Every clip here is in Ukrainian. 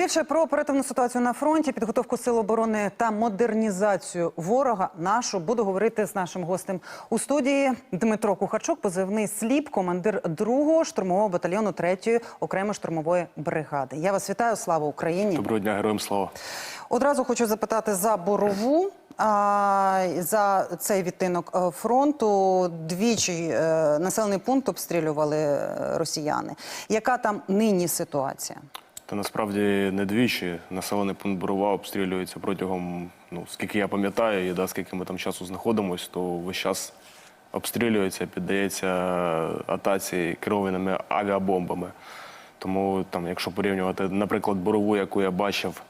Більше про оперативну ситуацію на фронті, підготовку сил оборони та модернізацію ворога нашу буду говорити з нашим гостем у студії Дмитро Кухарчук, позивний сліп, командир 2-го штурмового батальйону 3-ї окремої штурмової бригади. Я вас вітаю. Слава Україні! Доброго дня, героям слава. Одразу хочу запитати за борову. За цей відтинок е, фронту двічі е, населений пункт обстрілювали е, росіяни. Яка там нині ситуація? Та насправді не двічі населений пункт Борова обстрілюється протягом, ну скільки я пам'ятаю, і да, скільки ми там часу знаходимося, то весь час обстрілюється, піддається атаці керованими авіабомбами. Тому там, якщо порівнювати, наприклад, борову, яку я бачив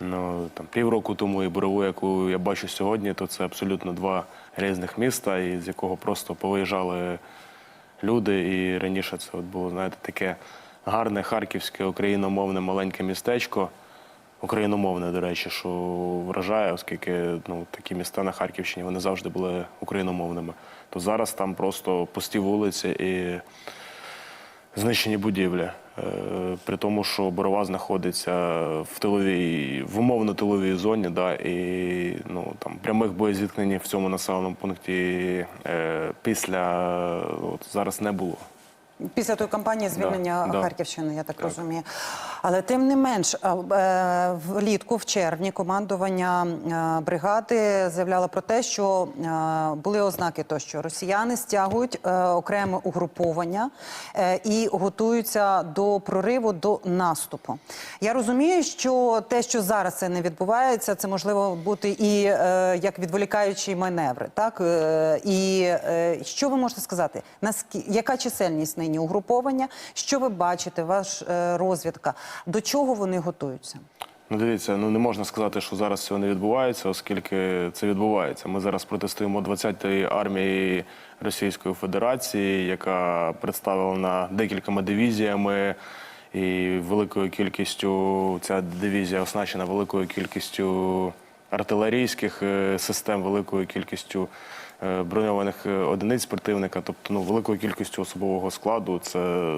ну, там, півроку тому, і борову, яку я бачу сьогодні, то це абсолютно два різних міста, з якого просто повиїжджали люди. І раніше це от було, знаєте, таке гарне харківське україномовне маленьке містечко. Україномовне, до речі, що вражає, оскільки ну, такі міста на Харківщині вони завжди були україномовними. То зараз там просто пусті вулиці і знищені будівлі. Е, При тому, що Борова знаходиться в тиловій, в умовно тиловій зоні, да, і ну, там, прямих боєзіткнень в цьому населеному пункті е, після от, зараз не було. Після тої кампанії звільнення Да, да. Харківщини, я так, Так. розумію. Але тим не менш, е, влітку, в червні, командування е, бригади заявляло про те, що е, були ознаки того, що росіяни стягують е, окреме угруповання е, і готуються до прориву, до наступу. Я розумію, що те, що зараз це не відбувається, це можливо бути і е, як відволікаючі маневри. Так Е, і е, що ви можете сказати? Яка чисельність нині угруповання? Що ви бачите? Ваш е, розвідка? До чого вони готуються? Ну, дивіться, ну не можна сказати, що зараз цього не відбувається, оскільки це відбувається. Ми зараз протистоїмо 20-ї армії Російської Федерації, яка представлена декількома дивізіями і великою кількістю. Ця дивізія оснащена великою кількістю артилерійських е, систем, великою кількістю броньованих е, одиниць противника, тобто ну, великою кількістю особового складу. Це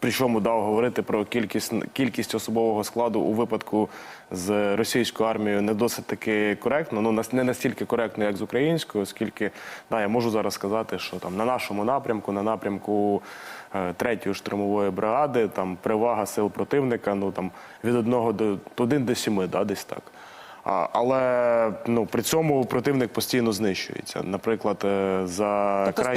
Причому дав говорити про кількість кількість особового складу у випадку з російською армією не досить таки коректно. Ну не настільки коректно, як з українською, оскільки да, я можу зараз сказати, що там на нашому напрямку, на напрямку е, третьої штурмової бригади, там перевага сил противника, ну там від одного до один до сіми, да, десь так. Але ну при цьому противник постійно знищується. Наприклад, е, за Тобто край-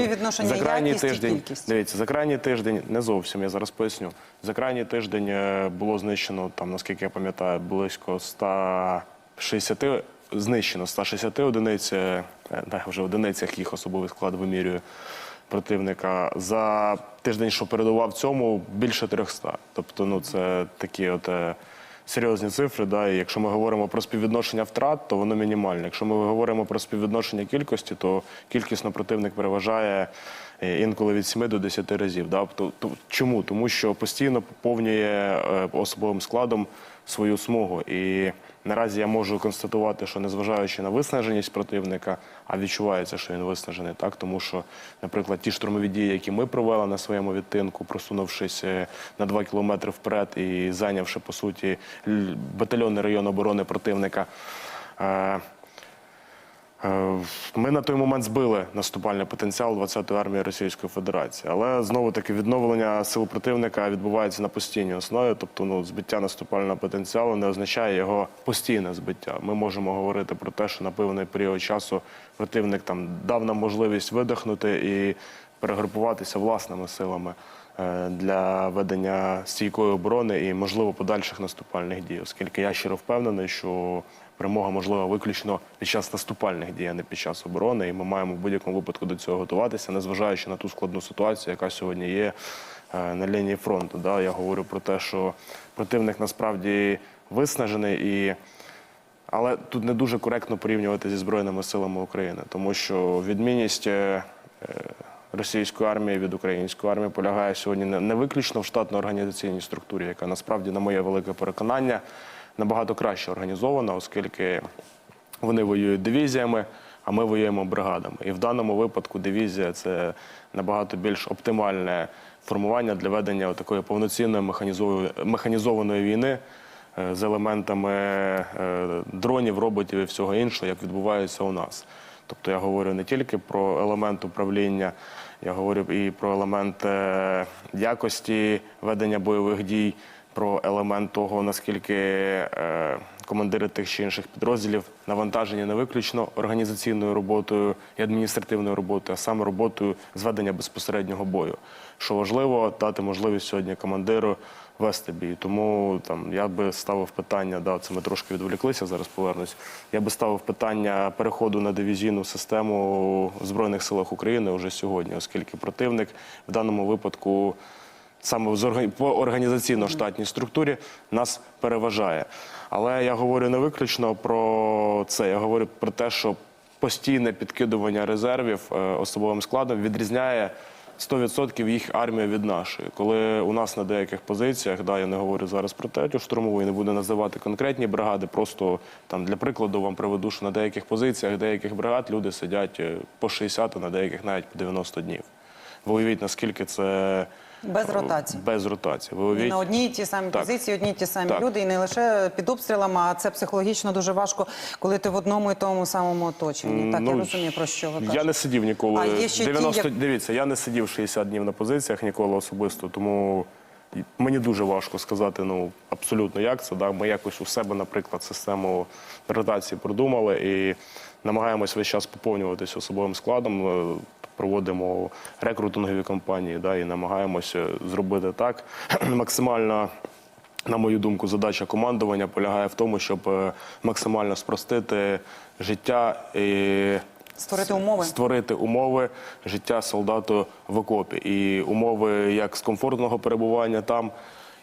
за крайній тиждень. Дивіться, за крайній тиждень не зовсім. Я зараз поясню. За крайній тиждень е, було знищено там, наскільки я пам'ятаю, близько 160 знищено 160 одиниць. е, Да, вже в одиницях їх особовий склад вимірює противника. За тиждень, що передував цьому, більше 300. Тобто, ну це такі от. Серйозні цифри, да, і якщо ми говоримо про співвідношення втрат, то воно мінімальне. Якщо ми говоримо про співвідношення кількості, то кількісно противник переважає інколи від 7 до 10 разів. Да? То, то, чому? Тому що постійно поповнює е, особовим складом свою смугу. І наразі я можу констатувати, що незважаючи на виснаженість противника, а відчувається, що він виснажений, так тому що, наприклад, ті штурмові дії, які ми провели на своєму відтинку, просунувшись е, на 2 кілометри вперед і зайнявши по суті батальйонний район оборони противника. Е, Ми на той момент збили наступальний потенціал 20-ї армії Російської Федерації, але знову таки відновлення сил противника відбувається на постійній основі. Тобто, ну збиття наступального потенціалу не означає його постійне збиття. Ми можемо говорити про те, що на певний період часу противник там дав нам можливість видихнути і перегрупуватися власними силами е, для ведення стійкої оборони і можливо подальших наступальних дій, оскільки я щиро впевнений, що перемога можлива виключно під час наступальних дій, а не під час оборони. І ми маємо в будь-якому випадку до цього готуватися, незважаючи на ту складну ситуацію, яка сьогодні є е, на лінії фронту. Да, я говорю про те, що противник насправді виснажений і. Але тут не дуже коректно порівнювати зі Збройними силами України, тому що відмінність е, е, російської армії від української армії полягає сьогодні не виключно в штатно-організаційній структурі, яка насправді, на моє велике переконання, набагато краще організована, оскільки вони воюють дивізіями, а ми воюємо бригадами. І в даному випадку дивізія це набагато більш оптимальне формування для ведення такої повноцінної механізованої, війни е, з елементами е, дронів, роботів і всього іншого, як відбувається у нас. Тобто я говорю не тільки про елемент управління, я говорю і про елемент е, якості ведення бойових дій, про елемент того, наскільки е, командири тих чи інших підрозділів навантажені не виключно організаційною роботою і адміністративною роботою, а саме роботою з ведення безпосереднього бою. Що важливо, дати можливість сьогодні командиру вести бій. Тому там я би ставив питання, да, це ми трошки відволіклися, зараз повернусь. Я би ставив питання переходу на дивізійну систему в Збройних силах України вже сьогодні, оскільки противник в даному випадку саме по організаційно-штатній структурі нас переважає. Але я говорю не виключно про це. Я говорю про те, що постійне підкидування резервів е, особовим складом відрізняє 100% їх армія від нашої. Коли у нас на деяких позиціях, да, я не говорю зараз про третю штурмову і не буду називати конкретні бригади, просто там для прикладу вам приведу, що на деяких позиціях деяких бригад люди сидять е, по 60, а на деяких навіть по 90 днів. Ви уявіть, наскільки це Без ротації. без ротації. Ви уявіть, на одній і ті самі Так. позиції, одні ті самі Так. люди, і не лише під обстрілами, а це психологічно дуже важко, коли ти в одному і тому самому оточенні. Так, я Ну, розумію, про що ви кажете. Я не сидів ніколи. А є ще ті, як- Дивіться, я не сидів 60 днів на позиціях ніколи особисто, тому мені дуже важко сказати ну, абсолютно як це. Да? Ми якось у себе, наприклад, систему ротації продумали і намагаємось весь час поповнюватися особовим складом. Проводимо рекрутингові кампанії да, і намагаємося зробити так максимально. На мою думку, задача командування полягає в тому, щоб е, максимально спростити життя і Створити умови. створити умови життя солдату в окопі. І умови як з комфортного перебування там,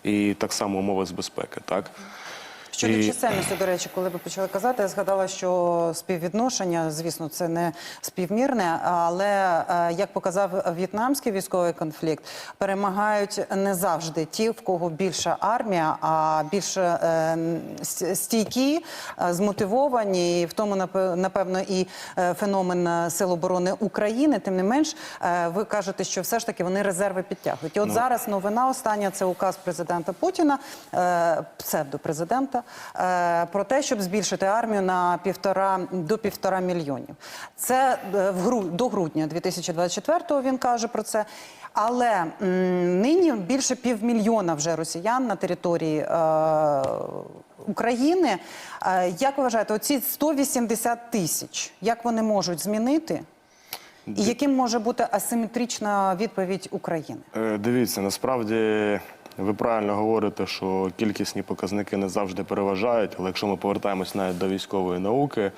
і так само умови з безпеки. Так? Щодо І- чисельності, до речі, коли ви почали казати, я згадала, що співвідношення, звісно, це не співмірне, але е, як показав в'єтнамський військовий конфлікт, перемагають не завжди ті, в кого більша армія, а більш е, стійкі, е, змотивовані. І в тому напе- напевно і е, феномен Сил оборони України. Тим не менш, ви кажете, що все ж таки вони резерви підтягують. І от зараз новина остання це указ президента Путіна, е, псевдопрезидента, про те, щоб збільшити армію на півтора до півтора мільйонів. Це е, в гру до грудня 2024-го він каже про це. Але нині більше півмільйона вже росіян на території е, України. Е, як ви вважаєте, оці 180 тисяч, як вони можуть змінити? І яким може бути асиметрична відповідь України? Е, Дивіться, насправді ви правильно говорите, що кількісні показники не завжди переважають, але якщо ми повертаємось навіть до військової науки,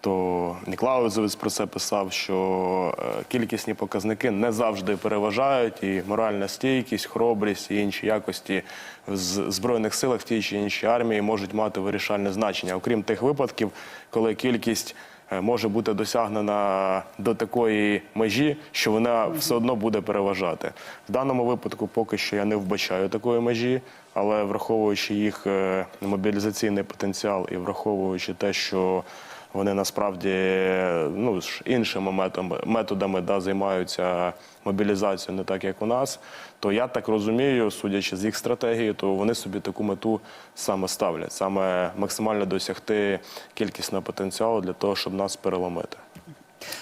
то Ніклаузовець про це писав, що е, кількісні показники не завжди переважають, і моральна стійкість, хоробрість і інші якості в збройних силах в тій чи іншій армії можуть мати вирішальне значення, окрім тих випадків, коли кількість може бути досягнена до такої межі, що вона все одно буде переважати. В даному випадку поки що я не вбачаю такої межі, але враховуючи їх е, мобілізаційний потенціал і враховуючи те, що вони насправді ну, іншими методами, да, займаються мобілізацією, не так як у нас. То я так розумію, судячи з їх стратегії, то вони собі таку мету саме ставлять, саме максимально досягти кількісного потенціалу для того, щоб нас переломити.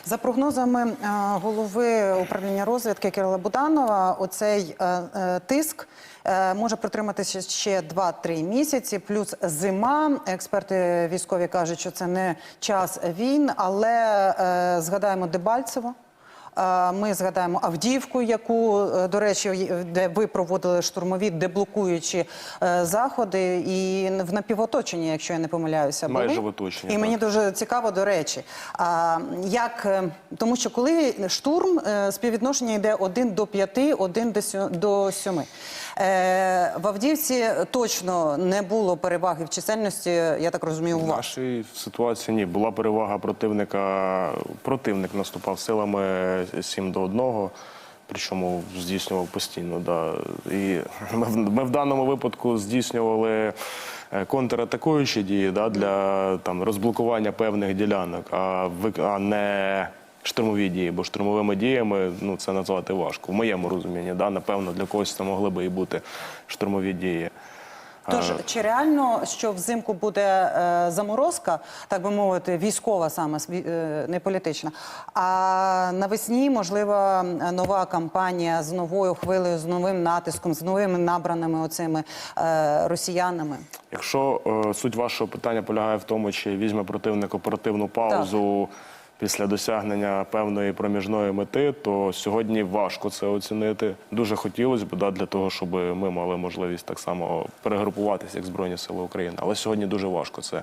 За прогнозами е, голови управління розвідки Кирила Буданова, оцей е, е, тиск може протриматися ще 2-3 місяці, плюс зима. Експерти військові кажуть, що це не час війн, але е, згадаємо Дебальцево. Е, Ми згадаємо Авдіївку, яку, е, до речі, де ви проводили штурмові деблокуючі е, заходи, і в напівоточенні, якщо я не помиляюся, були. Майже в оточенні, І мені так. дуже цікаво, до речі, як, е, тому що коли штурм, е, співвідношення йде 1 до 5, 1 до сьо- до 7. Е, в Авдіївці точно не було переваги в чисельності, я так розумію, у В нашій ситуації ні. Була перевага противника. Противник наступав силами 7 до 1, причому здійснював постійно. Да. І ми, в- даному випадку здійснювали е, контратакуючі дії да, для там, розблокування певних ділянок, а, а не штурмові дії, бо штурмовими діями ну, це назвати важко. В моєму розумінні, да, напевно, для когось це могли би і бути штурмові дії. Тож чи реально, що взимку буде е, заморозка, так би мовити, військова саме е, не політична, а навесні можлива нова кампанія з новою хвилею, з новим натиском, з новими набраними оцими е, росіянами? Якщо е, суть вашого питання полягає в тому, чи візьме противник оперативну паузу після досягнення певної проміжної мети, то сьогодні важко це оцінити. Дуже хотілося б да, для того, щоб ми мали можливість так само перегрупуватися як Збройні Сили України. Але сьогодні дуже важко це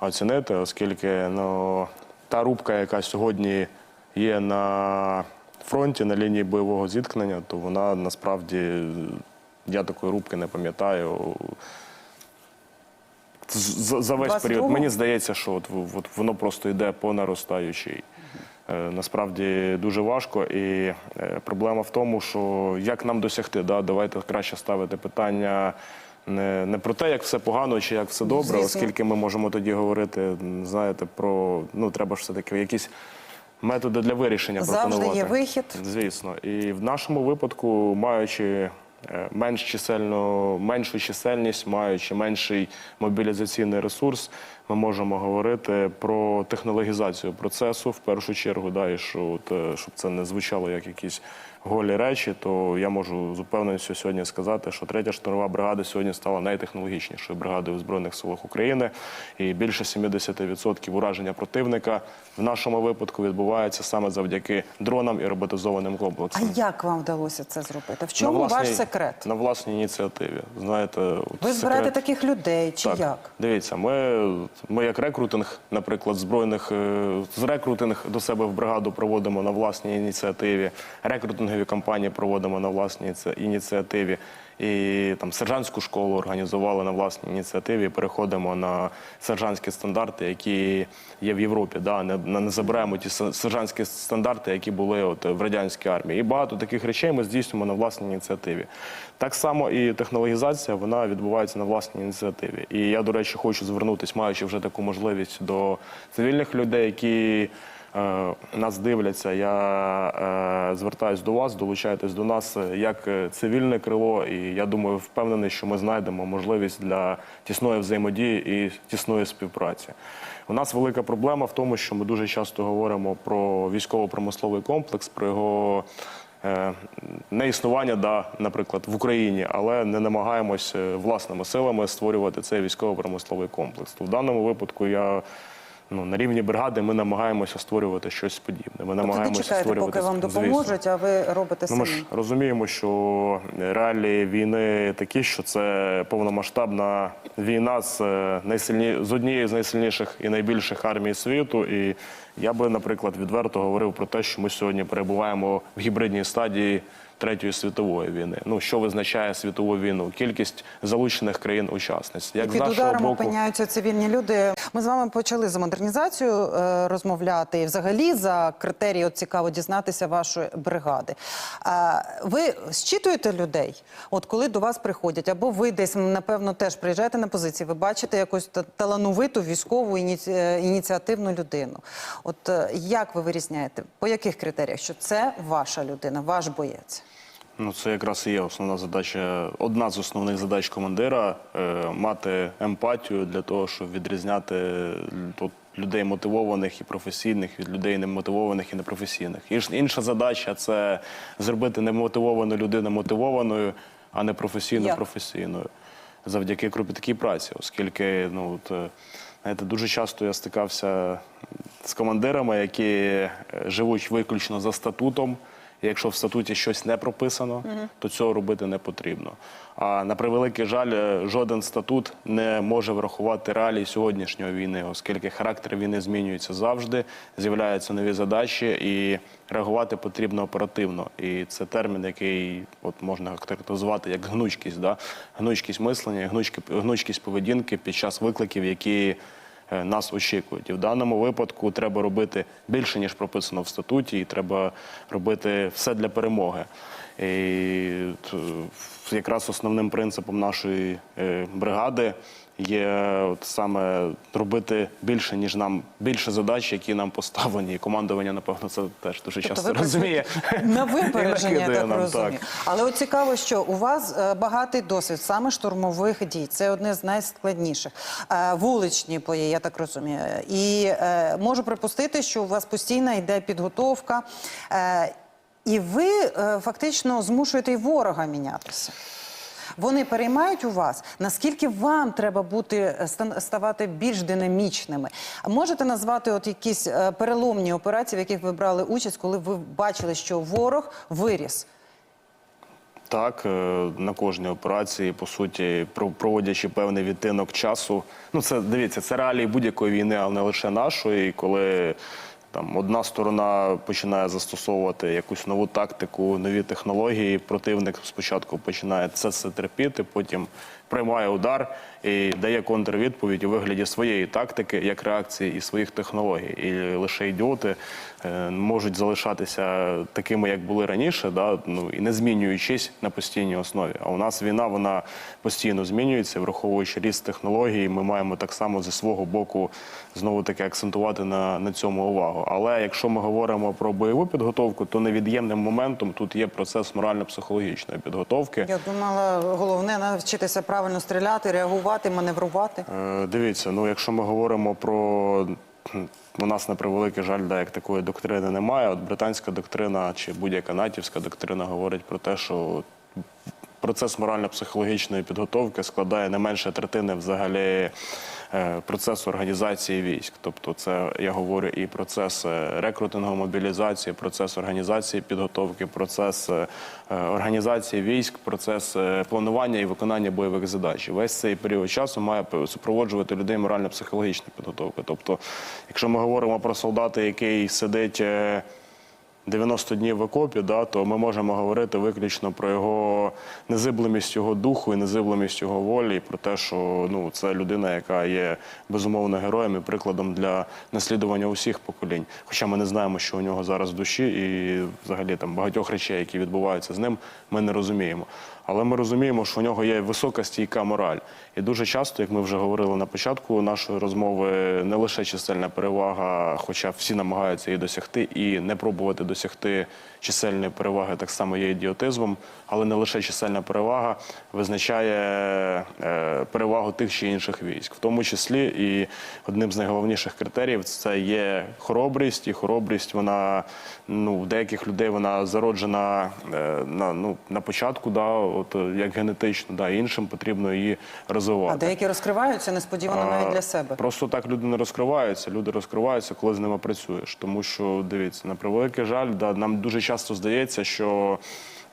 оцінити, оскільки ну, та рубка, яка сьогодні є на фронті, на лінії бойового зіткнення, то вона насправді я такої рубки не пам'ятаю. За весь 22-го? період. Мені здається, що от, от воно просто йде по наростаючій. Е, Насправді дуже важко, і е, проблема в тому, що як нам досягти, да? давайте краще ставити питання не, не про те, як все погано чи як все добре, Звісно. оскільки ми можемо тоді говорити, знаєте, про ну треба ж все таки якісь методи для вирішення Завжди пропонувати. є вихід. Звісно, і в нашому випадку, маючи менш чисельну, меншу чисельність, маючи менший мобілізаційний ресурс, ми можемо говорити про технологізацію процесу в першу чергу. Да, і що, е, щоб це не звучало як якісь голі речі, то я можу з упевненістю сьогодні сказати, що третя штурмова бригада сьогодні стала найтехнологічнішою бригадою в Збройних силах України. І більше 70% ураження противника в нашому випадку відбувається саме завдяки дронам і роботизованим комплексам. А як вам вдалося це зробити? В чому власній- ваш секрет? На власній ініціативі. Знаєте, Ви збираєте секрет- таких людей чи так, як? Дивіться, ми, ми як рекрутинг, наприклад, збройних е, з рекрутинг до себе в бригаду проводимо на власній ініціативі. Рекрутингові кампанії проводимо на власній ініціативі. І там сержантську школу організували на власній ініціативі. Переходимо на сержантські стандарти, які є в Європі. Да? Не, не забираємо ті сержантські стандарти, які були от в радянській армії. І багато таких речей ми здійснюємо на власній ініціативі. Так само і технологізація вона відбувається на власній ініціативі. І я, до речі, хочу звернутися, маючи вже таку можливість до цивільних людей, які нас дивляться. Я е, звертаюсь до вас, долучайтесь до нас е, як е, цивільне крило, і я думаю, впевнений, що ми знайдемо можливість для тісної взаємодії і тісної співпраці. У нас велика проблема в тому, що ми дуже часто говоримо про військово-промисловий комплекс, про його е, неіснування, да, наприклад, в Україні, але не намагаємось е, власними силами створювати цей військово-промисловий комплекс. В даному випадку я. Ну, на рівні бригади ми намагаємося створювати щось подібне. Ми Тобто намагаємося чекаєте, створювати поки вам звісно. допоможуть, а ви робите Ну, ми ж розуміємо, що реалії війни такі, що це повномасштабна війна з е, найсильні з однією з найсильніших і найбільших армій світу. І я би, наприклад, відверто говорив про те, що ми сьогодні перебуваємо в гібридній стадії. Третьої світової війни. Ну що визначає світову війну? Кількість залучених країн-учасниць. Як з Під нашого ударом боку, опиняються цивільні люди. Ми з вами почали за модернізацію е, розмовляти. І взагалі за критерії от цікаво дізнатися вашої бригади. А, ви зчитуєте людей? От коли до вас приходять, або ви десь напевно теж приїжджаєте на позиції, ви бачите якусь та- талановиту військову ініці... е, ініціативну людину. От е, як ви вирізняєте? По яких критеріях? Що це ваша людина, ваш боєць? Ну, це якраз і є основна задача, одна з основних задач командира е, мати емпатію для того, щоб відрізняти е, тут людей мотивованих і професійних від людей немотивованих і непрофесійних. І інша задача це зробити немотивовану людину мотивованою, а не професійну професійною. Завдяки кропіткій праці, оскільки ну от, е, знаєте, дуже часто я стикався з командирами, які живуть виключно за статутом. Якщо в статуті щось не прописано, то цього робити не потрібно. А на превеликий жаль, е, жоден статут не може врахувати реалії сьогоднішньої війни, оскільки характер війни змінюється завжди, з'являються нові задачі, і реагувати потрібно оперативно. І це термін, який от можна характеризувати як гнучкість, да? гнучкість мислення, гнучкість поведінки під час викликів, які нас очікують. І в даному випадку треба робити більше, ніж прописано в статуті, і треба робити все для перемоги. І т- якраз основним принципом нашої е, бригади є от саме робити більше, ніж нам більше задач, які нам поставлені. І командування, напевно, це теж дуже часто Тобто ви розуміє. на випередження, я так нам, розумію. так. Але от цікаво, що у вас е, багатий досвід саме штурмових дій. Це одне з найскладніших. Е, Вуличні бої, я так розумію. І е, можу припустити, що у вас постійно йде підготовка. І ви е, фактично змушуєте і ворога мінятися. Вони переймають у вас, наскільки вам треба бути е, ставати більш динамічними. Можете назвати от якісь е, переломні операції, в яких ви брали участь, коли ви бачили, що ворог виріс? Так, на кожній операції, по суті, про- проводячи певний відтинок часу. Ну, це дивіться, це реалії будь-якої війни, але не лише нашої. Коли там одна сторона починає застосовувати якусь нову тактику, нові технології, противник спочатку починає це все терпіти, потім приймає удар і дає контрвідповідь у вигляді своєї тактики, як реакції і своїх технологій. І лише ідіоти е, можуть залишатися такими, як були раніше, да, ну і не змінюючись на постійній основі. А у нас війна вона постійно змінюється, враховуючи ріст технологій. Ми маємо так само зі свого боку знову таки акцентувати на, на цьому увагу. Але якщо ми говоримо про бойову підготовку, то невід'ємним моментом тут є процес морально-психологічної підготовки. Я думала, головне навчитися правильно стріляти, реагувати, маневрувати. Е, Дивіться, ну якщо ми говоримо про у нас на превеликий жаль, да, як такої доктрини немає. От британська доктрина чи будь-яка натівська доктрина говорить про те, що процес морально-психологічної підготовки складає не менше третини взагалі е, процесу організації військ. Тобто, це я говорю і процес е, рекрутингу, мобілізації, процес організації підготовки, процес е, організації військ, процес планування і виконання бойових задач. Весь цей період часу має супроводжувати людей морально-психологічна підготовка. Тобто, якщо ми говоримо про солдата, який сидить. Е, 90 днів в окопі, да, то ми можемо говорити виключно про його незиблемість його духу і незиблемість його волі, і про те, що ну, це людина, яка є безумовно героєм і прикладом для наслідування усіх поколінь. Хоча ми не знаємо, що у нього зараз в душі, і взагалі там багатьох речей, які відбуваються з ним, ми не розуміємо. Але ми розуміємо, що у нього є висока стійка мораль. І дуже часто, як ми вже говорили на початку нашої розмови, не лише чисельна перевага, хоча всі намагаються її досягти, і не пробувати досягти чисельної переваги так само є ідіотизмом, але не лише чисельна перевага визначає е, перевагу тих чи інших військ, в тому числі і одним з найголовніших критеріїв це є хоробрість, і хоробрість вона ну в деяких людей вона зароджена е, на ну на початку, да, от е, як генетично, да, іншим потрібно її розвивати. А деякі розкриваються несподівано навіть для себе. Просто так люди не розкриваються. Люди розкриваються, коли з ними працюєш. Тому що дивіться, на превеликий жаль, да, нам дуже часто здається, що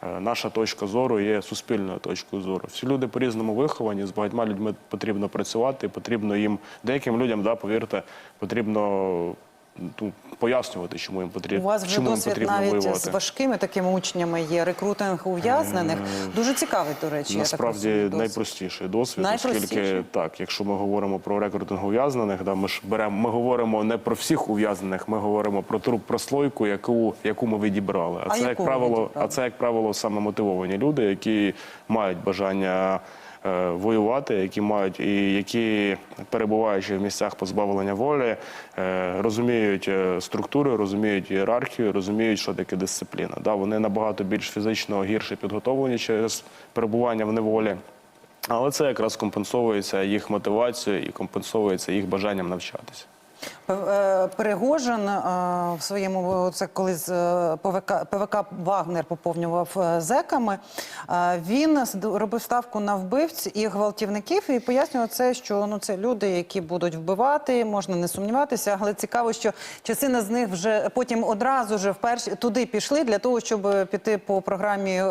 е, наша точка зору є суспільною точкою зору. Всі люди по-різному виховані, з багатьма людьми потрібно працювати, потрібно їм, деяким людям, да, повірте, потрібно ну, пояснювати, чому їм потрібно. У вас вже чому досвід навіть воювати. з важкими такими учнями є рекрутинг ув'язнених. Дуже цікавий, до речі. я так Насправді розумію, найпростіший досвід, Найпростіший? оскільки так, якщо ми говоримо про рекрутинг ув'язнених, да, ми ж беремо, ми говоримо не про всіх ув'язнених, ми говоримо про ту прослойку, яку, яку ми відібрали. А, А це як правило, відібрали? а це як правило саме мотивовані люди, які мають бажання. Е, Воювати, які мають і які перебуваючи в місцях позбавлення волі, е, розуміють е, структури, розуміють ієрархію, розуміють, що таке дисципліна. Да, вони набагато більш фізично гірше підготовлені через перебування в неволі. Але це якраз компенсовується їх мотивацією і компенсовується їх бажанням навчатися. Е, Перегожин е, в своєму це коли з е, ПВК, ПВК Вагнер поповнював зеками. Він робив ставку на вбивць і гвалтівників і пояснював це, що ну це люди, які будуть вбивати, можна не сумніватися. Але цікаво, що частина з них вже потім одразу ж вперше туди пішли для того, щоб піти по програмі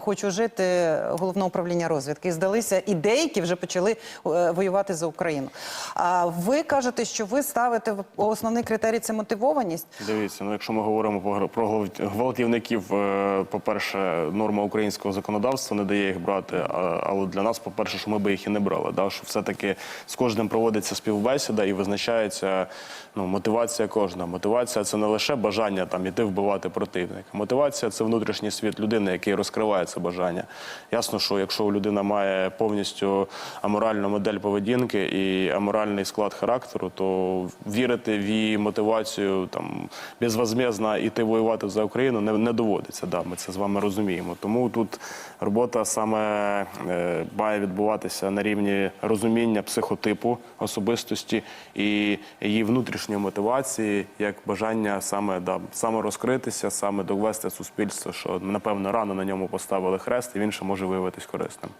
Хочу жити головного управління розвідки. І здалися, і деякі вже почали воювати за Україну. А ви кажете, що ви ставите основний критерій це мотивованість. Дивіться, ну якщо ми говоримо про- про гвалт- гвалтівників, е, по-перше, норма українського законодавства не дає їх брати. Але для нас, по-перше, що ми би їх і не брали. Що все-таки з кожним проводиться співбесіда і визначається ну, мотивація кожна. Мотивація це не лише бажання там іти вбивати противника. Мотивація це внутрішній світ людини, який розкриває це бажання. Ясно, що якщо людина має повністю аморальну модель поведінки і аморальний склад характеру, то вірити в її мотивацію там безвозмездно іти воювати за Україну не, не доводиться. Да, ми це з вами розуміємо. Тому тут робота саме е, має відбуватися на рівні розуміння психотипу особистості і її внутрішньої мотивації, як бажання саме да, саме розкритися, саме довести суспільство, що напевно рано на ньому поставили хрест, і він ще може виявитись корисним.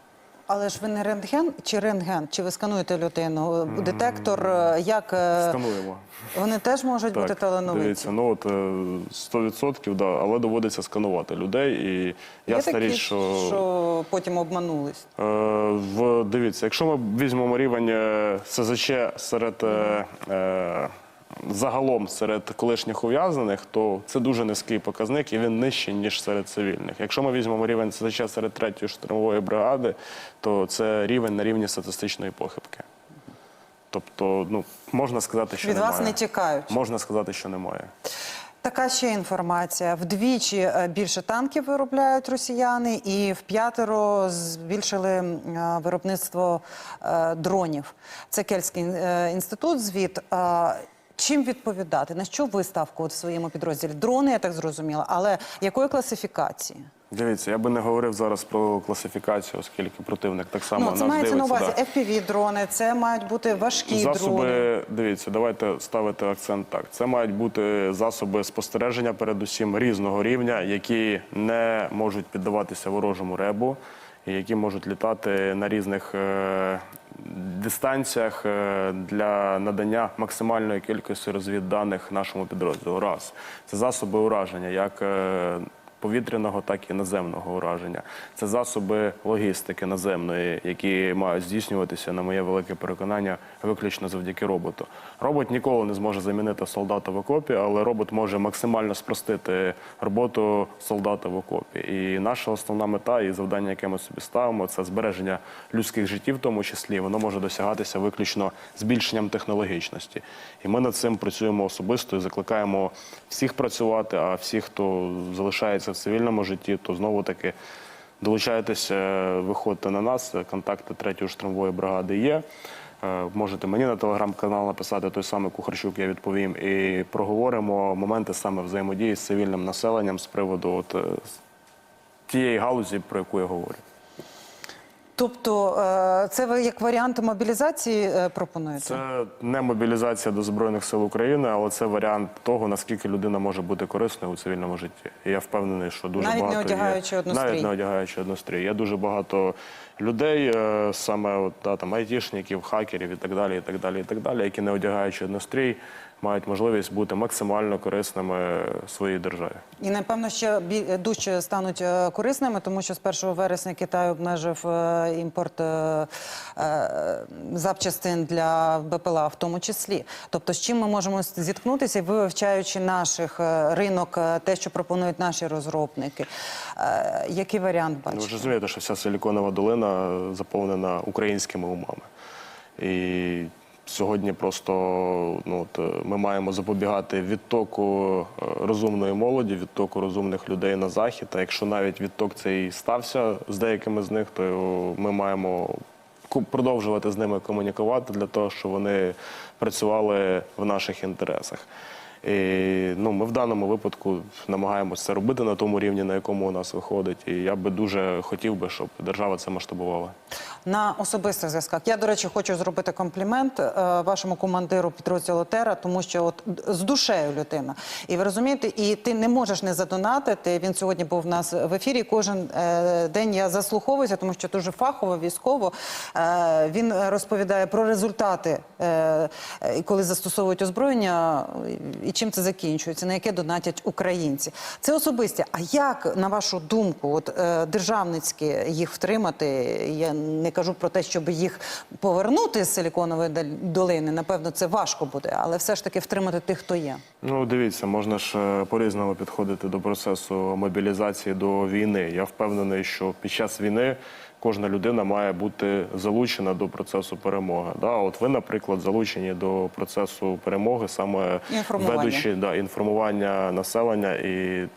Але ж ви не рентген чи рентген? Чи ви скануєте людину? Детектор, е, як е, Скануємо. вони теж можуть бути талановиті? дивіться, ну от е, 100%, да, але доводиться сканувати людей. І ясна такі, річ, що, що потім обманулись. Е, в дивіться, якщо ми візьмемо рівень е, СЗЧ серед е, е, загалом серед колишніх ув'язнених, то це дуже низький показник і він нижчий ніж серед цивільних. Якщо ми візьмемо рівень СЗЧ серед третьої штурмової бригади, то це рівень на рівні статистичної похибки. Тобто, ну можна сказати, що Від немає. вас не тікають. Можна сказати, що немає. Така ще інформація. Вдвічі е, більше танків виробляють росіяни, і в п'ятеро збільшили е, виробництво е, дронів. Це Кельтський е, інститут. Звіт. Чим відповідати? На що ви ставку от в своєму підрозділі? Дрони, я так зрозуміла, але якої класифікації? Дивіться, я би не говорив зараз про класифікацію, оскільки противник так само ну, це нас мається на увазі да. FPV-дрони, це мають бути важкі Засоби, дрони. дивіться, давайте ставити акцент так. Це мають бути засоби спостереження, передусім різного рівня, які не можуть піддаватися ворожому ребу, і які можуть літати на різних е, дистанціях е, для надання максимальної кількості розвідданих нашому підрозділу. Раз це засоби ураження, як е, повітряного, так і наземного ураження. Це засоби логістики наземної, які мають здійснюватися, на моє велике переконання, виключно завдяки роботу. Робот ніколи не зможе замінити солдата в окопі, але робот може максимально спростити роботу солдата в окопі. І наша основна мета і завдання, яке ми собі ставимо, це збереження людських життів, в тому числі, воно може досягатися виключно збільшенням технологічності. І ми над цим працюємо особисто і закликаємо всіх працювати, а всіх, хто залишається в цивільному житті, то знову таки долучайтеся, виходьте на нас. Контакти третьої штурмової бригади є. Е, Можете мені на телеграм-канал написати той самий Кухарчук, я відповім. І проговоримо моменти саме взаємодії з цивільним населенням з приводу от, е, тієї галузі, про яку я говорю. Тобто, е, це ви як варіант мобілізації е, пропонуєте? Це не мобілізація до Збройних сил України, але це варіант того, наскільки людина може бути корисною у цивільному житті. І я впевнений, що дуже Навіть не багато одягаючи є, однострій. навіть не одягаючи однострій. Є дуже багато людей, е, саме от, да, там, айтішників, хакерів і так далі, і так далі, і так далі, які не одягаючи однострій, мають можливість бути максимально корисними своїй державі. І напевно ще дужче стануть е, корисними, тому що з 1 вересня Китай обмежив е, імпорт е, запчастин для БПЛА, в тому числі. Тобто, з чим ми можемо зіткнутися, ви вивчаючи наших ринок, те, що пропонують наші розробники. Який варіант Ну, ви ж розумієте, що вся силіконова долина заповнена українськими умами. І сьогодні просто ну, от, е, ми маємо запобігати відтоку е, розумної молоді, відтоку розумних людей на захід. А якщо навіть відток цей стався з деякими з них, то ми маємо продовжувати з ними комунікувати для того, щоб вони працювали в наших інтересах. І, ну, ми в даному випадку намагаємося це робити на тому рівні, на якому у нас виходить. І я би дуже хотів би, щоб держава це масштабувала. На особистих зв'язках. Я, до речі, хочу зробити комплімент е, вашому командиру підрозділу Тера, тому що от з душею людина. І ви розумієте, і ти не можеш не задонатити. Він сьогодні був в нас в ефірі. Кожен е, день я заслуховуюся, тому що дуже фахово, військово. Е, він розповідає про результати, коли застосовують озброєння, і чим це закінчується, на яке донатять українці. Це особисті. А як, на вашу думку, от е, державницьки їх втримати? Я не кажу про те, щоб їх повернути з силіконової долини. Напевно, це важко буде, але все ж таки втримати тих, хто є. Ну, дивіться, можна ж е, по-різному підходити до процесу мобілізації до війни. Я впевнений, що під час війни кожна людина має бути залучена до процесу перемоги. Да, от ви, наприклад, залучені до процесу перемоги, саме Інформування. ведучи да, інформування населення і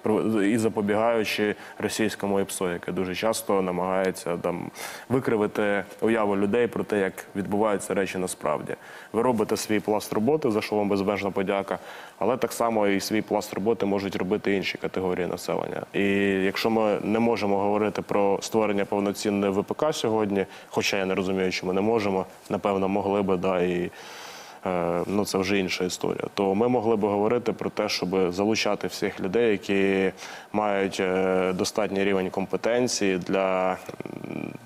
і запобігаючи російському ІПСО, яке дуже часто намагається там викривити уяву людей про те, як відбуваються речі насправді. Ви робите свій пласт роботи, за що вам безмежна подяка, але так само і свій пласт роботи можуть робити інші категорії населення. І якщо ми не можемо говорити про створення повноцінної ВПК сьогодні, хоча я не розумію, чи ми не можемо, напевно, могли би, да, і е, ну це вже інша історія. То ми могли би говорити про те, щоб залучати всіх людей, які мають е, достатній рівень компетенції для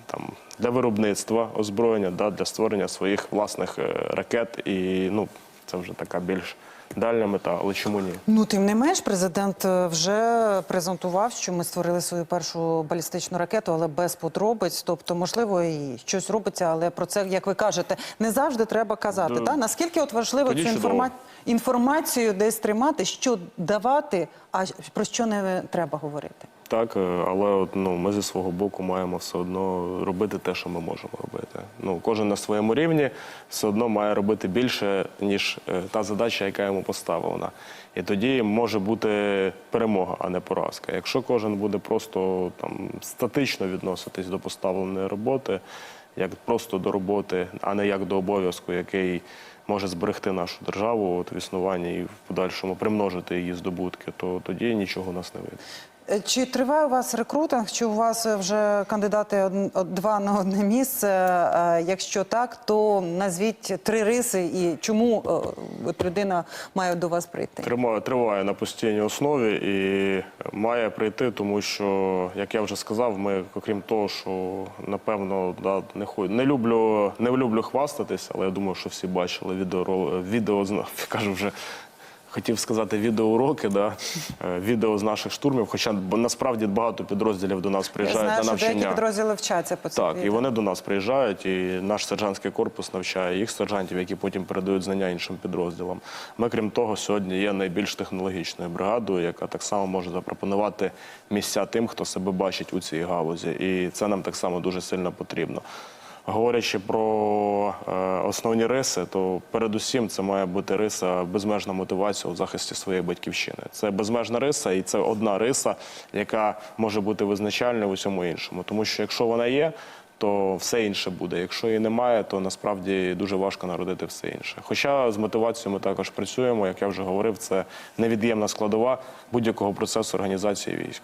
там. Для виробництва озброєння, да, для створення своїх власних е, ракет, і ну це вже така більш дальня мета, але чому ні? Ну, тим не менш, президент е, вже презентував, що ми створили свою першу балістичну ракету, але без подробиць. Тобто, можливо, і щось робиться, але про це, як ви кажете, не завжди треба казати. Да. Та наскільки от важливо Тоді цю інформа... інформацію десь тримати, що давати, а про що не треба говорити. Так, е, але от, ну, ми зі свого боку маємо все одно робити те, що ми можемо робити. Ну, кожен на своєму рівні все одно має робити більше, ніж е, та задача, яка йому поставлена. І тоді може бути перемога, а не поразка. Якщо кожен буде просто там статично відноситись до поставленої роботи, як просто до роботи, а не як до обов'язку, який може зберегти нашу державу от, в існуванні і в подальшому примножити її здобутки, то тоді нічого у нас не вийде. Чи триває у вас рекрутинг? Чи у вас вже кандидати два на одне місце? Е, Якщо так, то назвіть три риси і чому е, людина має до вас прийти? Тримає, триває на постійній основі і має прийти, тому що, як я вже сказав, ми, окрім того, що напевно да, не хо- не люблю, не люблю хвастатись, але я думаю, що всі бачили відео, відео кажу вже. Хотів сказати відеоуроки, да, е, відео з наших штурмів. Хоча насправді багато підрозділів до нас Я приїжджають знаю, на навчання. деякі підрозділи вчаться по цим Так, і вони до нас приїжджають, і наш сержантський корпус навчає їх сержантів, які потім передають знання іншим підрозділам. Ми, крім того, сьогодні є найбільш технологічною бригадою, яка так само може запропонувати місця тим, хто себе бачить у цій галузі. І це нам так само дуже сильно потрібно. Говорячи про е, основні риси, то передусім це має бути риса безмежна мотивація у захисті своєї батьківщини. Це безмежна риса, і це одна риса, яка може бути визначальною в усьому іншому. Тому що якщо вона є, то все інше буде. Якщо її немає, то насправді дуже важко народити все інше. Хоча з мотивацією ми також працюємо, як я вже говорив, це невід'ємна складова будь-якого процесу організації військ.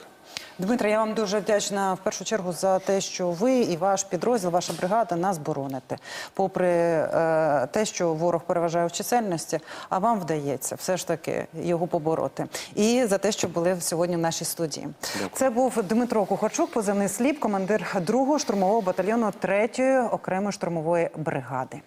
Дмитро, я вам дуже вдячна в першу чергу за те, що ви і ваш підрозділ, ваша бригада нас бороните. Попри е, те, що ворог переважає в чисельності, а вам вдається все ж таки його побороти. І за те, що були сьогодні в нашій студії. Це був Дмитро Кухарчук, позивний сліп, командир 2-го штурмового батальйону 3-ї окремої штурмової бригади.